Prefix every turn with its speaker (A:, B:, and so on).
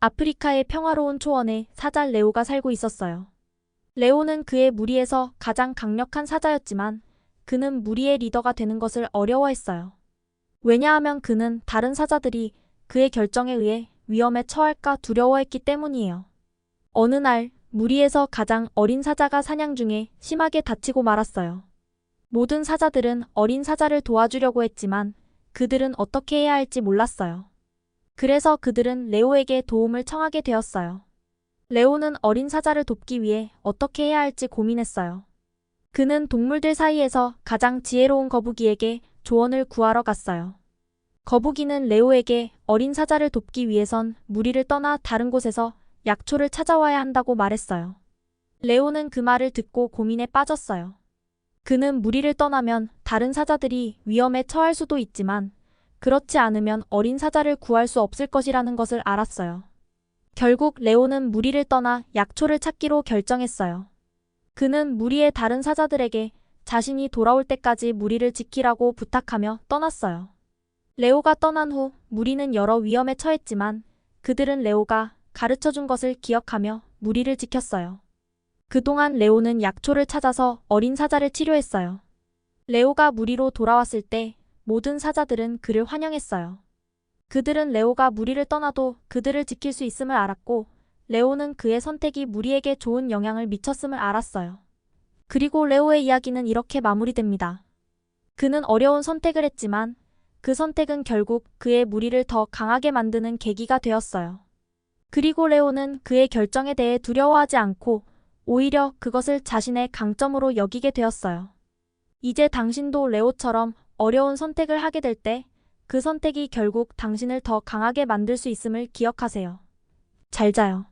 A: 아프리카의 평화로운 초원에 사자 레오가 살고 있었어요. 레오는 그의 무리에서 가장 강력한 사자였지만 그는 무리의 리더가 되는 것을 어려워했어요. 왜냐하면 그는 다른 사자들이 그의 결정에 의해 위험에 처할까 두려워했기 때문이에요. 어느 날 무리에서 가장 어린 사자가 사냥 중에 심하게 다치고 말았어요. 모든 사자들은 어린 사자를 도와주려고 했지만 그들은 어떻게 해야 할지 몰랐어요. 그래서 그들은 레오에게 도움을 청하게 되었어요. 레오는 어린 사자를 돕기 위해 어떻게 해야 할지 고민했어요. 그는 동물들 사이에서 가장 지혜로운 거북이에게 조언을 구하러 갔어요. 거북이는 레오에게 어린 사자를 돕기 위해선 무리를 떠나 다른 곳에서 약초를 찾아와야 한다고 말했어요. 레오는 그 말을 듣고 고민에 빠졌어요. 그는 무리를 떠나면 다른 사자들이 위험에 처할 수도 있지만 그렇지 않으면 어린 사자를 구할 수 없을 것이라는 것을 알았어요. 결국 레오는 무리를 떠나 약초를 찾기로 결정했어요. 그는 무리의 다른 사자들에게 자신이 돌아올 때까지 무리를 지키라고 부탁하며 떠났어요. 레오가 떠난 후 무리는 여러 위험에 처했지만 그들은 레오가 가르쳐 준 것을 기억하며 무리를 지켰어요. 그동안 레오는 약초를 찾아서 어린 사자를 치료했어요. 레오가 무리로 돌아왔을 때 모든 사자들은 그를 환영했어요. 그들은 레오가 무리를 떠나도 그들을 지킬 수 있음을 알았고, 레오는 그의 선택이 무리에게 좋은 영향을 미쳤음을 알았어요. 그리고 레오의 이야기는 이렇게 마무리됩니다. 그는 어려운 선택을 했지만 그 선택은 결국 그의 무리를 더 강하게 만드는 계기가 되었어요. 그리고 레오는 그의 결정에 대해 두려워하지 않고 오히려 그것을 자신의 강점으로 여기게 되었어요. 이제 당신도 레오처럼 어려운 선택을 하게 될 때 그 선택이 결국 당신을 더 강하게 만들 수 있음을 기억하세요. 잘 자요.